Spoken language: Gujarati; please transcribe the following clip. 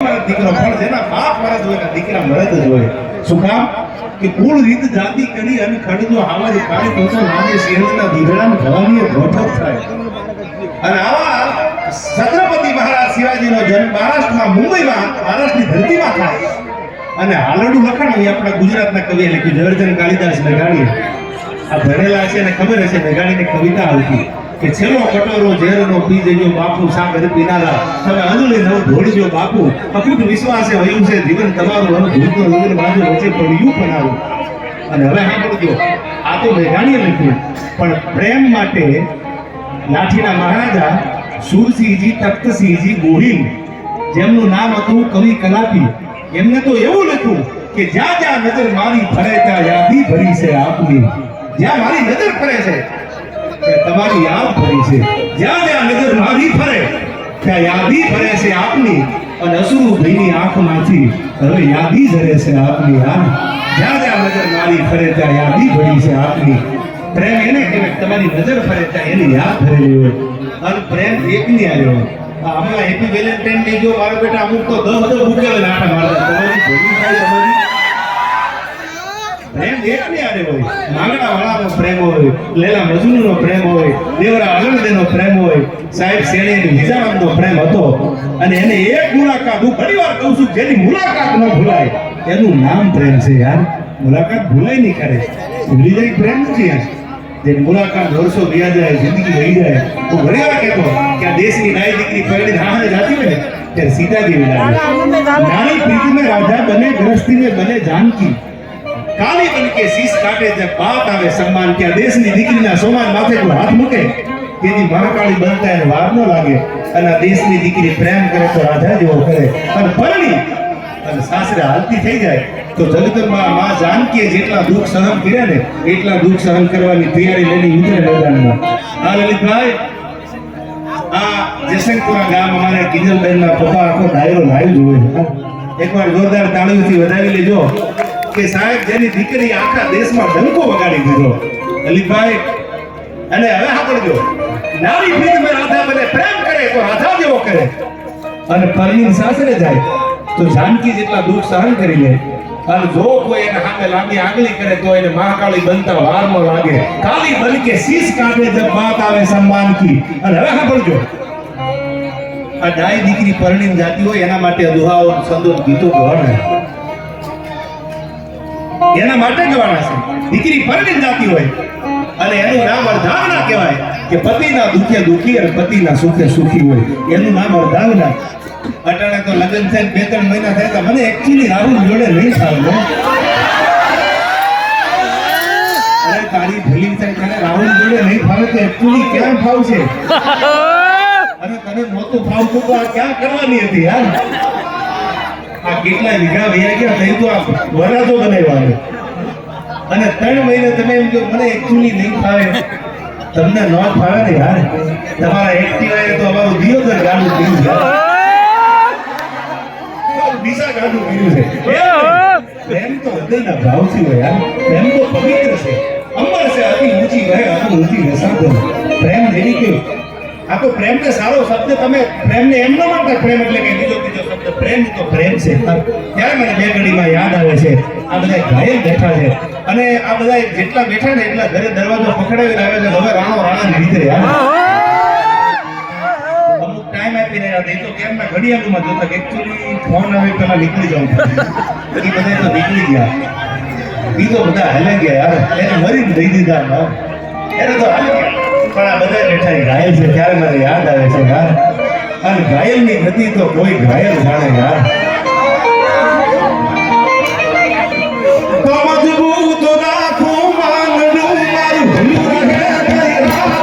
મારા દીકરો અને જન્મ મહારાષ્ટ્રમાં મુંબઈમાં અને હાલરડું લખાણ એ આપણા ગુજરાતના કવિએ લખ્યું ઝવેરચંદ કાલિદાસ મેઘાણીએ આ ભણેલા છે ને ખબર હશે મેઘાણીની કવિતા આવતી. કે છેલ્લો કટોરો ઝેરનો પી જજો બાપુ સાગર પીનારા તમે અંજળી નવ ઢોળજો બાપુ. અકૂટ વિશ્વાસે વયું છે, જીવન તમારું અનુ ભૂલતો લગ્ન બાજુ વચ્ચે પડ્યું આવું અને હવે સાંભળજો, આ તો મેઘાણીએ લખ્યું. પણ પ્રેમ માટે લાઠીના મહારાજા સુરસિંહજી, તખ્તસિંહજી, ગોહિલ, જેમનું નામ હતું કવિ કલાપી. એમને તો એવું લખ્યું કે જ્યાં જ્યાં નજર મારી ફરે ત્યાં યાદી ભરી છે આપની. જ્યાં મારી નજર ફરે છે તમારી યાદ ફરી છે. જ્યાં જ્યાં નજર મારી ફરે. ત્યાં યાદી ફરે છે આપની. અને અસુરુ ભાઈની આંખમાંથી હવે યાદી ઝરે છે આપની આ જ્યાં જ્યાં નજર મારી ફરે ત્યાં યાદી ભરી છે આપની. પ્રેમ એને કહેવાય તમારી નજર ફરે ત્યાં એની યાદ ભરેલી હોય. અને પ્રેમ એકની આવ્યો હોય આ હમણાં હેપી વેલેન્ટાઇન ડે જો મારો બેટા અમુક તો દસ હજાર મૂકેલા નાટા મારતા તમારી ભેગી થાય, તમારી પ્રેમ એકની આરે હોય. માંગણા વાળાનો પ્રેમ હોય લેલા મજનૂનો પ્રેમ હોય દેવરા અગણદેનો પ્રેમ હોય. સાહેબ શેણીની વિજાણનો પ્રેમ હતો અને એને એક મુલાકાત હું ઘણી કહું છું જેની મુલાકાત ન ભૂલાય. એનું નામ પ્રેમ છે યાર. મુલાકાત ભૂલાય નહીં કરે ભૂલી જાય પ્રેમ નથી યાર. જે મુલાકાત વર્ષો વ્યા જાય જિંદગી રહી જાય. હું ઘણી વાર કહેતો કે આ દેશની નાઈ દીકરી પહેલી રાહને જાતી હોય ને ત્યારે સીતા જેવી લાગે નાની પ્રીતિને રાધા બને ગ્રસ્તીને બને જાનકી. કાલી બનકે શીશ કાટે જે બાત આવે સન્માન કે દેશની દીકરીના સોમાન માથે જો હાથ મૂકે, તેની મહાકાળી બનતા એને વાર ન લાગે. અને દેશની દીકરી પ્રેમ કરે તો રાધા જેવો કરે. અને પરણી અને સાસરે હાલતી થઈ જાય, તો જગદંબા માં જાનકીએ જેટલા દુઃખ સહન કર્યા ને, એટલા દુઃખ સહન કરવાની તૈયારી લઈને ઉતરે મેદાનમાં. આ લલિતભાઈ, આ જયશંકપુરા ગામ અમારે કિંજલબેનના પપ્પા આખો ડાયરો લાઈવ જોવે એકવાર જોરદાર તાળીઓથી વધાવી લેજો. કે સાહેબ, જેની દીકરી આખા દેશમાં ડંકો વગાડી દીધો. અલીભાઈ, અને હવે સાંભળજો. નારી પ્રીત મેં રાધા બને પ્રેમ કરે, તો રાધા જેવો કરે? અને પરમીન સાસરે જાય, તો જાનકી જેટલા દુઃખ સહન કરી લે. અને જો કોઈ એને સામે લાંબી આંગળી કરે, તો એને મહાકાળી બનતા વાર લાગે. કાલી બનકે શીશ કાઢે જબ વાત આવે સન્માન કી. અને હવે સાંભળજો. આ ડાય દીકરી પરણીને જાતી હોય, એના માટે દુહાઓ સંતો ગીતો ગવાના એના માટે જવાના છે. દીકરી પરણી જાતી હોય અને એનું નામ અર્ધાંગના કહેવાય કે પતિના દુખે દુખી અને પતિના સુખે સુખી હોય. એનું નામ અર્ધાંગના અટાણે તો લગ્ન થાય બે ત્રણ મહિના થાય તો મને એકચ્યુઅલી રાહુલ જોડે નહીં થાય અરે તારી ફિલિંગ થાય તને રાહુલ જોડે નહીં ફાવે તો એકચ્યુઅલી ક્યાં ફાવશે? અને તને નહોતું ફાવતું તો આ ક્યાં કરવાની હતી યાર? આ કેટલા વીઘા વૈયા ગયા થઈ તો આ વરાજો બનાવ્યા અને ત્રણ મહિને તમે એમ કહો, મને એકચ્યુઅલી નહીં ફાવે. તમને ન ફાવે ને યાર. તમારા એક્ટિવાએ તો અમારું દિયોદર ગાડું પીવું છે. બીજા ગાડું પીવું છે. પ્રેમ તો હૃદયના ભાવથી હોય યાર. એમ તો પવિત્ર છે. અમર છે અતિ ઊંચી વહે અતિ ઊંચી રસાદો પ્રેમ જેની કે આ તો પ્રેમ ને સારો શબ્દ તમે પ્રેમને એમ ન માનતા પ્રેમ એટલે કે પ્રેમ તો પ્રેમ છે ત્યારે મને બે ઘડીમાં યાદ આવે છે, આ બધા ઘાયલ બેઠા છે. અને આ બધા જેટલા બેઠા ને એટલા ઘરે દરવાજો પકડાવીને આવે છે, હવે રાણો રાણા યાર અમુક ટાઈમ આપીને યાદ એ તો કેમ ના, ઘડિયાળમાં જોતા કે એકચ્યુઅલી ફોન આવે પેલા નીકળી જાઉં એ બધા તો નીકળી ગયા. બીજો બધા હાલે ગયા યાર. એને મરી દઈ દીધા એને તો હાલે પણ આ બધા બેઠા ઘાયલ છે, ત્યારે મને યાદ આવે છે યાર. અને ઘાયલની ગતિ તો કોઈ ઘાયલ જાણે યાર.